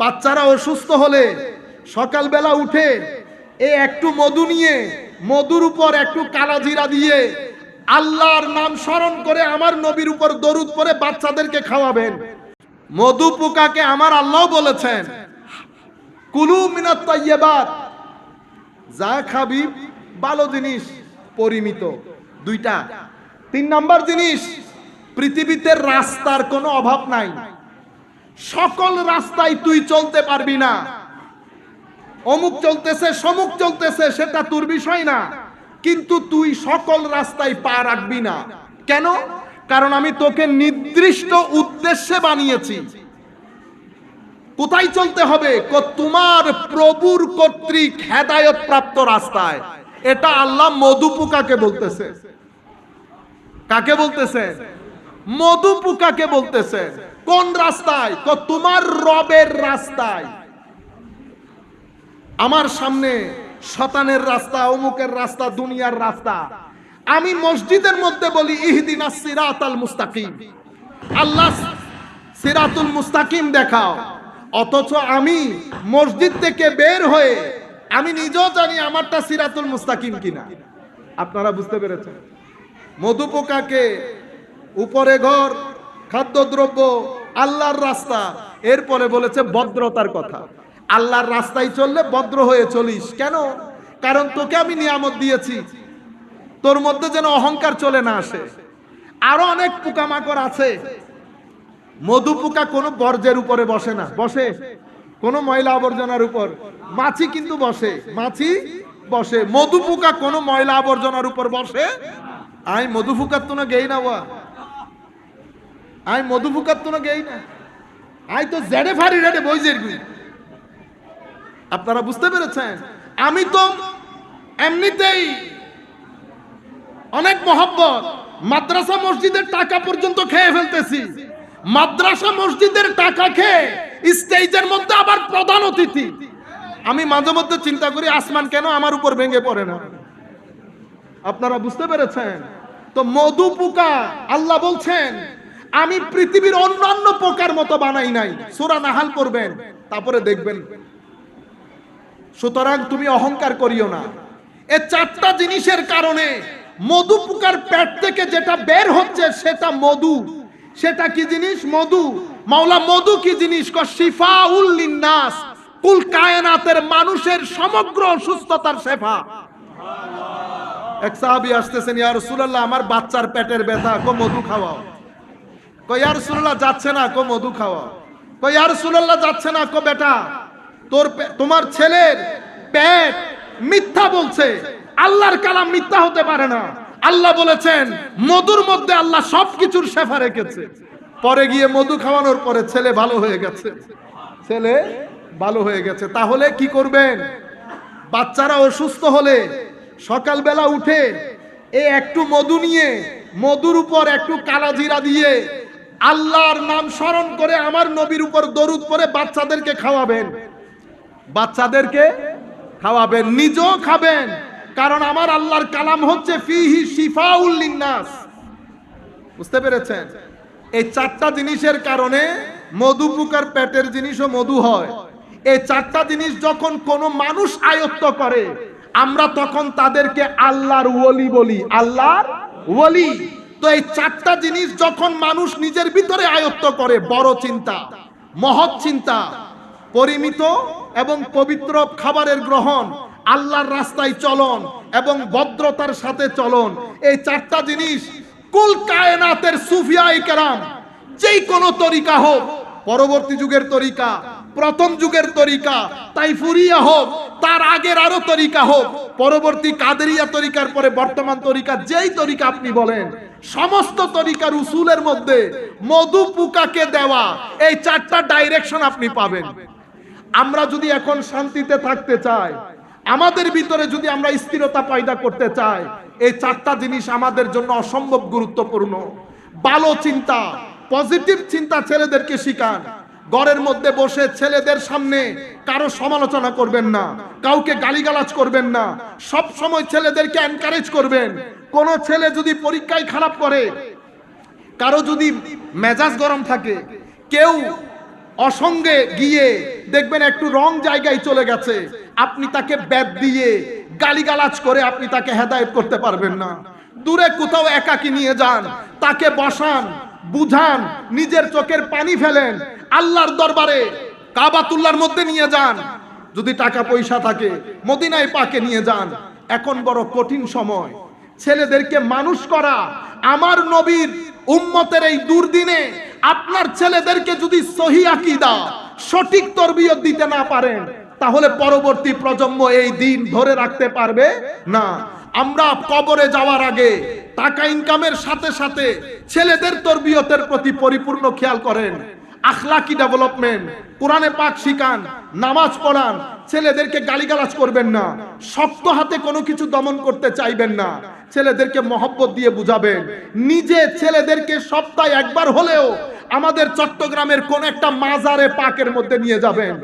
বাচ্চারা অসুস্থ হলে সকালবেলা উঠে এ একটু মধু নিয়ে, মধুর উপর একটু কালা জিরা দিয়ে আল্লাহর নাম স্মরণ করে আমার নবীর উপর দরুদ পরে বাচ্চাদেরকে খাওয়াবেন। মধু পোকাকে আমার আল্লাহ বলেছেন, কুলু মিনাত যা খাবি ভালো জিনিস, পরিমিত দুইটা। তিন নাম্বার জিনিস, পৃথিবীতে রাস্তার কোনো অভাব নাই। সকল রাস্তায় তুই চলতে পারবি না। অমুক চলতেছে, সমুক চলতেছে, সেটা তোর বিষয় না। কিন্তু তুই সকল রাস্তায় পা রাখবি না। কেন? কারণ আমি তোকে নির্দিষ্ট উদ্দেশ্যে বানিয়েছি। কোথায় চলতে হবে? তোমার প্রভুর কর্তৃক হেদায়ত প্রাপ্ত রাস্তায়। এটা আল্লাহ মধুপুকাকে বলতেছে? কাকে বলতেছে? মধুপুকাকে বলতেছে কোন রাস্তায়? তো তোমার রবের রাস্তায়। আমার সামনে শতানের রাস্তা, অমুকের রাস্তা, দুনিয়ার রাস্তা। আমি মসজিদের মধ্যে বলি, ইহদিনা সিরাত মুস্তাকিম। আল্লাহ, সিরাতুল মুস্তাকিম দেখাও। অথচ আমি মসজিদ থেকে বের হয়ে, আমি নিজেও জানি আমারটা সিরাতুল মুস্তাকিম কিনা। আপনারা বুঝতে পেরেছেন? মধুপোকাকে উপরে ঘর, খাদ্যদ্রব্য, আল্লাহর রাস্তা। এরপরে বলেছে ভদ্রতার কথা। আল্লাহর রাস্তায় চললে ভদ্র হয়ে চলিস। কেন? কারণ তোকে আমি নিয়ামত দিয়েছি। তোর মধ্যে যেন অহংকার চলে না আসে। আরও অনেক পোকামাকড় আছে। মধু পোকা কোনো বর্জ্যের উপরে বসে না। বসে। কোনো ময়লা আবর্জনার উপর। মাছি কিন্তু বসে। মাছি বসে। মধু পোকা কোনো ময়লা আবর্জনার উপর বসে আই, মধু ফুকার তো না গেই না ওয়া। আই মধু ফুকার তো না গেই না? আই তো জেডে ফারি রেডে বইজের গুই। আপনারা বুঝতে পেরেছেন? আমি তো এমনিতেই অনেক মহব্বত। মাদ্রাসা মসজিদের টাকা পর্যন্ত খেয়ে ফেলতেছি। মাদ্রাসা মসজিদের টাকা খেয়ে স্টেজের মধ্যে আবার প্রধান অতিথি। আমি মাঝে মধ্যে চিন্তা করি, আসমান কেন আমার উপর ভেঙে পড়ে না? আপনারা বুঝতে পেরেছেন? তো মধু পোকা আল্লাহ বলছেন আমি পৃথিবীর অন্যান্য পোকার মতো বানাই নাই। সুরা নাহাল করবেন তারপরে দেখবেন। সুতরাং তুমি অহংকার করিও না। এ চারটা জিনিসের কারণে মধু পোকার পেট থেকে যেটা বের হচ্ছে সেটা মধু। সেটা কি জিনিস? মধু। মাওলা, মধু কি জিনিস? ক শিফা উল্লিন্নাস কুল কায়নাতের মানুষের সমগ্র অসুস্থতার শেফা। এক সাহাবি আসতেছেন, ইয়া রাসূলুল্লাহ, আমার বাচ্চার পেটের ব্যথা, কো মধু খাওয়াও। কো ইয়া রাসূলুল্লাহ, যাচ্ছে না, কো মধু খাওয়াও। কো ইয়া রাসূলুল্লাহ, যাচ্ছে না, কো বেটা, তোর তোমার ছেলের পেট মিথ্যা বলছে। আল্লাহর কালাম মিথ্যা হতে পারে না। আল্লাহ বলেছেন, মধুর মধ্যে আল্লাহ সবকিছুর শেফা রেখেছে। পরে গিয়ে মধু খাওয়ানোর পরে ছেলে ভালো হয়ে গেছে। ছেলে ভালো হয়ে গেছে। তাহলে কি করবেন? বাচ্চারা অসুস্থ হলে সকালবেলা উঠে এ একটু মধু নিয়ে, মধুর উপর একটু কালা জিরা দিয়ে আল্লাহর নাম স্মরণ করে আমার নবীর উপর দরুদ পরে বাচ্চাদেরকে খাওয়াবেন। বাচ্চাদেরকে খাওয়াবেন, নিজেও খাবেন। কারণ আমার আল্লাহর কালাম হচ্ছে ফিহি শিফাউল লিন্নাস। বুঝতে পেরেছেন? এই চারটা জিনিসের কারণে মধু পোকার পেটের জিনিসও মধু হয়। এই চারটা জিনিস যখন কোনো মানুষ আয়ত্ত করে, আমরা তখন তাদেরকে আল্লাহর ওলি বলি। আল্লাহর ওলি। তো এই চারটা জিনিস যখন মানুষ নিজের ভিতরে আয়ত্ত করে, বড় চিন্তা, মহৎ চিন্তা, পরিমিত এবং পবিত্র খাবারের গ্রহণ, আল্লাহর রাস্তায় চলন এবং ভদ্রতার সাথে চলন, এই চারটা জিনিস কুল কায়নাতের সুফিয়াই কেরাম, যেই কোনো তরিকা হোক, পরবর্তী যুগের তরিকা প্রথম যুগের তরিকা তাইফুরিয়া হোক, তার আগের আরও তরিকা হোক, পরবর্তী কাদেরিয়া তরিকার পরে বর্তমান তরিকা, যেই তরিকা আপনি বলেন, সমস্ত তরিকার উসুলের মধ্যে মধু পুকাকে দেওয়া, এই চারটা ডাইরেকশন আপনি পাবেন। আমরা যদি এখন শান্তিতে থাকতে চাই, আমাদের ভিতরে যদি আমরা স্থিরতা পয়দা করতে চাই, এই চারটা জিনিস আমাদের জন্য অসম্ভব গুরুত্বপূর্ণ। ভালো চিন্তা পজিটিভ চিন্তা ছেলেদেরকে শিখান। ঘরের মধ্যে বসে ছেলেদের সামনে কারও সমালোচনা করবেন না, কাউকে গালিগালাজ করবেন না। সব সময় ছেলেদেরকে এনকারেজ করবেন। কোন ছেলে যদি পরীক্ষায় খারাপ করে কারও যদি মেজাজ গরম থাকে, কেউ অসঙ্গে গিয়ে দেখবেন একটু রং জায়গায় চলে গেছে, আপনি তাকে ব্যাদ দিয়ে গালিগালাজ করে আপনি তাকে হেদায়েত করতে পারবেন না। দূরে কোথাও একাকি নিয়ে যান, তাকে বসান বুঝান, নিজের চোখের পানি ফেলেন, আল্লাহর দরবারে কাবাতুল্লার মধ্যে নিয়ে যান। যদি টাকা পয়সা থাকে, মদিনায় পাকে নিয়ে যান। এখন বড় কঠিন সময়। ছেলেদেরকে মানুষ করা, আমার নবীর উম্মতের এই দুর্দিনে আপনার ছেলেদেরকে যদি সহি আকিদা, সঠিক তরবিয়ত দিতে না পারেন, তাহলে পরবর্তী প্রজন্ম এই দিন ধরে রাখতে পারবে না। আমরা কবরে যাওয়ার আগে টাকা ইনকামের সাথে সাথে ছেলেদের তরবিয়তের প্রতি পরিপূর্ণ খেয়াল করেন। আখলাকি ডেভেলপমেন্ট, কোরআনে পাক শিখান, নামাজ পড়ান, ছেলেদেরকে গালিগালাজ করবেন না, শক্ত হাতে কোনো কিছু দমন করতে চাইবেন না, ছেলেদেরকে মহব্বত দিয়ে বুঝাবেন। নিজে ছেলেদেরকে সপ্তাহে একবার হলেও আমাদের চট্টগ্রামের কোন একটা মাজারে পাকের মধ্যে নিয়ে যাবেন।